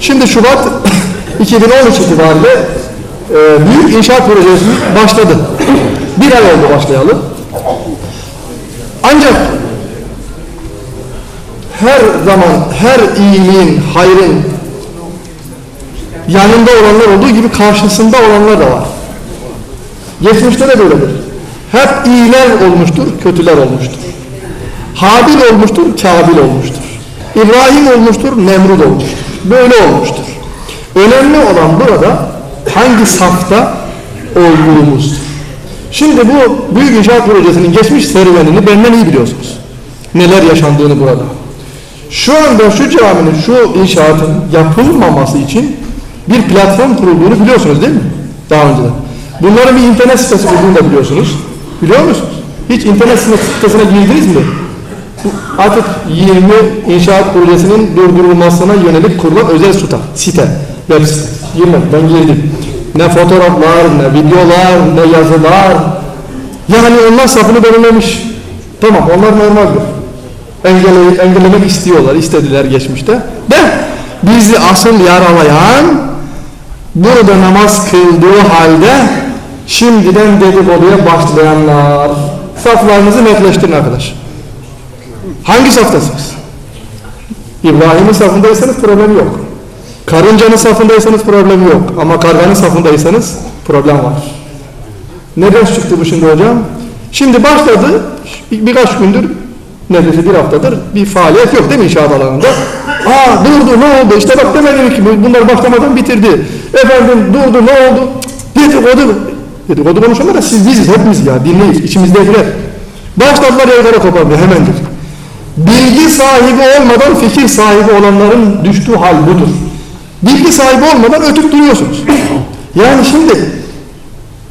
Şimdi Şubat 2013 itibariyle e, büyük inşaat projesi başladı. Bir ay oldu başlayalı. Ancak her zaman her iyiliğin, hayrın yanında olanlar olduğu gibi karşısında olanlar da var. Geçmişte de böyledir. Hep iyiler olmuştur, kötüler olmuştur. Habil olmuştur, Kabil olmuştur. İbrahim olmuştur, Nemrut olmuştur. Böyle olmuştur. Önemli olan burada hangi safta olduğumuzdur. Şimdi bu büyük inşaat projesinin geçmiş serüvenini benden iyi biliyorsunuz. Neler yaşandığını burada. Şu anda şu caminin, şu inşaatın yapılmaması için bir platform kurulduğunu biliyorsunuz değil mi? Daha önceden. Bunların bir internet sitesi kurduğunu da biliyorsunuz. Biliyor musunuz? Hiç internet sitesine girdiniz mi? Artık 20 inşaat projesinin durdurulmasına yönelik kurulan özel site, site, web site. Girmedim, ben girdim. Ne fotoğraflar, ne videolar, ne yazılar. Yani onlar safını belirlemiş. Tamam, onlar normaldir. Engelle, engellemek istiyorlar, istediler geçmişte. De bizi asıl yaralayan burada namaz kıldığı halde şimdiden dedikoduya başlayanlar. Saflarınızı netleştirin arkadaş. Hangi saftasınız? İbrahim'in safındaysanız problem yok. Karıncanın safındaysanız problem yok. Ama karganın safındaysanız problem var. Neden çıktı bu şimdi hocam? Şimdi başladı bir, birkaç gündür neredeyse bir haftadır bir faaliyet yok değil mi inşaat alanında? Aa durdu ne oldu? İşte bak demedim ki bunlar başlamadan bitirdi. Efendim durdu ne oldu? Dedikodu. Dedikodu konuşanlar da siz biziz hepimiz ya dinleyiz içimizdekiler. Başladılar evlere koparmaya hemendir. Bilgi sahibi olmadan fikir sahibi olanların düştüğü hal budur. Bilgi sahibi olmadan ötüp duruyorsunuz. Yani şimdi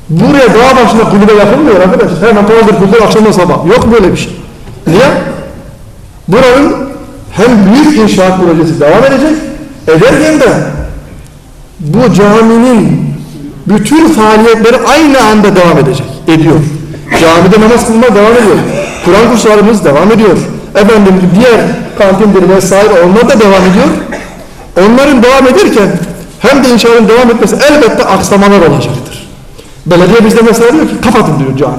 buraya dağ başına kulübe yapılmıyor arkadaşlar. Hemen kaldır kulübe akşamda sabah. Yok böyle bir şey. Niye? Buranın hem büyük inşaat projesi devam edecek, ederken de bu caminin bütün faaliyetleri aynı anda devam edecek, ediyor. Camide namaz kılma devam ediyor. Kur'an kurslarımız devam ediyor. Efendim diğer kantindir vesaire onlar da devam ediyor. Onların devam ederken hem de inşaatın devam etmesi elbette aksamalar olacaktır. Belediye bizde mesela diyor ki kapatın diyor cami.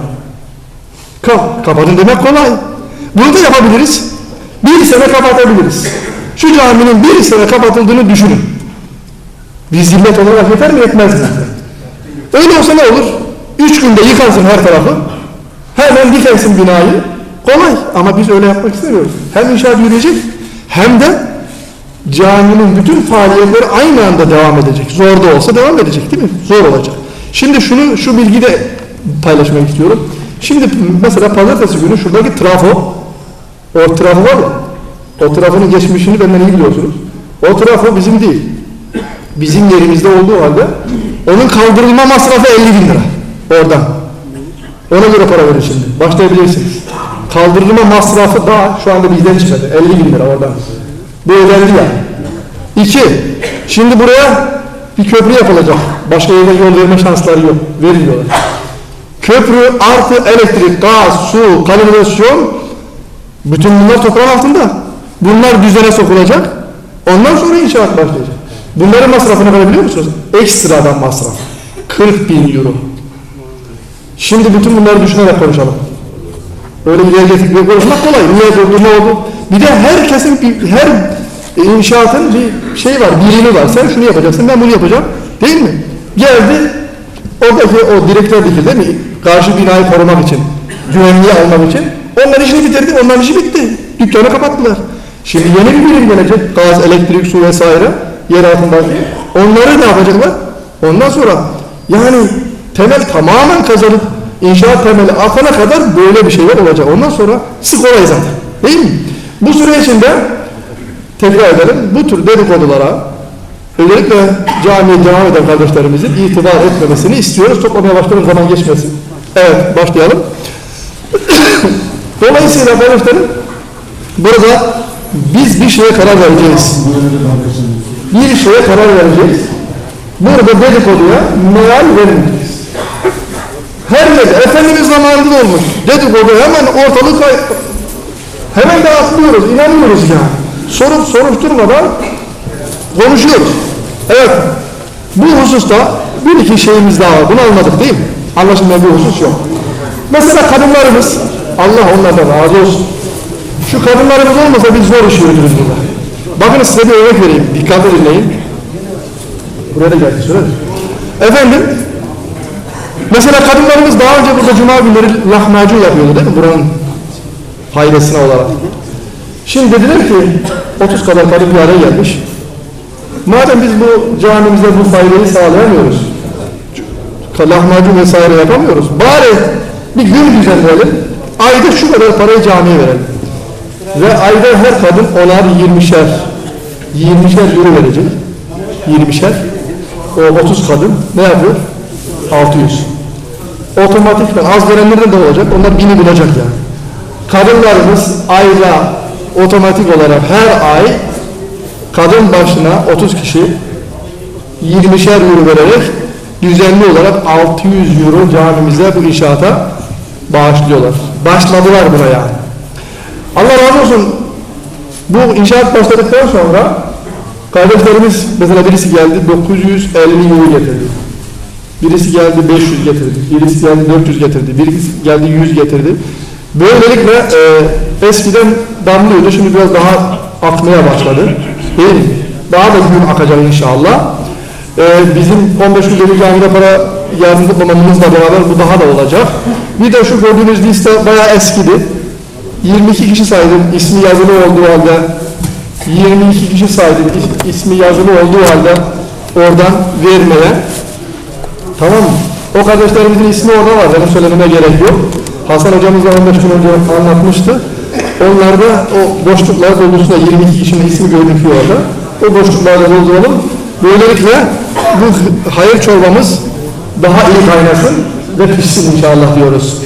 Kap, kapatın demek kolay. Bunu da yapabiliriz. Bir sene kapatabiliriz. Şu caminin bir sene kapatıldığını düşünün. Bir zillet olarak yeter mi yetmez mi? Öyle olsa ne olur? Üç günde yıkarsın her tarafı. Hemen dikersin binayı. Kolay ama biz öyle yapmak istemiyoruz. Hem inşaat yürüyecek hem de caminin bütün faaliyetleri aynı anda devam edecek. Zor da olsa devam edecek değil mi? Zor olacak. Şimdi şunu şu bilgi de paylaşmak istiyorum. Şimdi mesela pazartesi günü şuradaki trafo o trafo var ya o trafonun geçmişini benden iyi biliyorsunuz. O trafo bizim değil. Bizim yerimizde olduğu halde onun kaldırılma masrafı 50 bin lira. Oradan. Ona göre para verin şimdi. Başlayabilirsiniz. Kaldırılma masrafı daha şu anda bizden çıkmadı. 50 bin lira oradan. Bu ödendi ya. İki, şimdi buraya bir köprü yapılacak. Başka yerden yol verme şansları yok. Vermiyorlar. Köprü artı elektrik, gaz, su, kanalizasyon bütün bunlar toprağın altında. Bunlar düzene sokulacak. Ondan sonra inşaat başlayacak. Bunların masrafını kadar biliyor musunuz? Ekstradan masraf. 40 bin euro. Şimdi bütün bunları düşünerek konuşalım. Öyle bir gelecek konuşmak kolay. Niye durdu, ne oldu? Bir de herkesin, bir, her inşaatın bir şey var, birimi var. Sen şunu yapacaksın, ben bunu yapacağım. Değil mi? Geldi, oradaki o direktör dikildi değil mi? Karşı binayı korumak için, güvenliği almak için. Onlar işini bitirdi, onların işi bitti. Dükkanı kapattılar. Şimdi yeni bir birim gelecek. Gaz, elektrik, su vesaire. Yer altında. Onları ne yapacaklar? Ondan sonra yani temel tamamen kazanıp inşaat temeli atana kadar böyle bir şeyler olacak. Ondan sonra sık olay zaten. Değil mi? Bu süre içinde tekrar edelim bu tür dedikodulara özellikle camiye devam eden kardeşlerimizin itibar etmemesini istiyoruz. Toplamaya başlayalım zaman geçmesin. Evet başlayalım. Dolayısıyla kardeşlerim burada biz bir şeye karar vereceğiz. Bir şeye karar vereceğiz. Burada dedikoduya meal vermeyeceğiz. Her yerde Efendimiz zamanında da olmuş. Dedikodu hemen ortalık hemen de atlıyoruz, inanıyoruz yani. Sorup soruşturmadan konuşuyoruz. Evet, bu hususta bir iki şeyimiz daha var. Bunu anladık değil mi? Anlaşılmayan bir husus yok. Mesela kadınlarımız, Allah onlardan razı olsun. Şu kadınlarımız olmasa biz zor iş yürütürüz burada. Bakın size bir örnek vereyim. Dikkatli dinleyin. Buraya da geldi söyle. Efendim, mesela kadınlarımız daha önce burada cuma günleri lahmacun yapıyordu değil mi? Buranın faydasına olarak. Şimdi dediler ki 30 kadar kadın bir araya gelmiş. Madem biz bu camimizde bu faydayı sağlayamıyoruz, lahmacun vesaire yapamıyoruz, bari bir gün düzenleyelim, ayda şu kadar parayı camiye verelim. Ve ayda her kadın onar 20'şer, 20'şer euro verecek. 20'şer. O 30 kadın ne yapıyor? 600. Otomatikman az verenlerden de olacak. Onlar bini bulacak yani. Kadınlarımız ayda otomatik olarak her ay kadın başına 30 kişi 20'şer euro vererek düzenli olarak 600 euro camimize bu inşaata bağışlıyorlar. Başladılar buna yani. Allah razı olsun bu inşaat başladıktan sonra kardeşlerimiz mesela birisi geldi 950 euro getirdi. Birisi geldi 500 getirdi. Birisi geldi 400 getirdi. Birisi geldi 100 getirdi. Böylelikle e, eskiden damlıyordu. Şimdi biraz daha akmaya başladı. Değil mi? Daha da gün akacak inşallah. E, bizim 15 Gülleri Camii'de para yardım toplamamızla beraber bu daha da olacak. Bir de şu gördüğünüz liste bayağı eskidi. 22 kişi saydım ismi yazılı olduğu halde 22 kişi saydım is- ismi yazılı olduğu halde oradan vermeye tamam? O kardeşlerimizin ismi orada var benim söylememe gerek yok. Hasan hocamız da 15 gün önce anlatmıştı. Onlar da o boşluklar doldurusunda 22 kişinin ismi gözüküyor orada. O boşlukları dolduralım. Böylelikle bu hayır çorbamız daha iyi kaynasın ve pişsin inşallah diyoruz.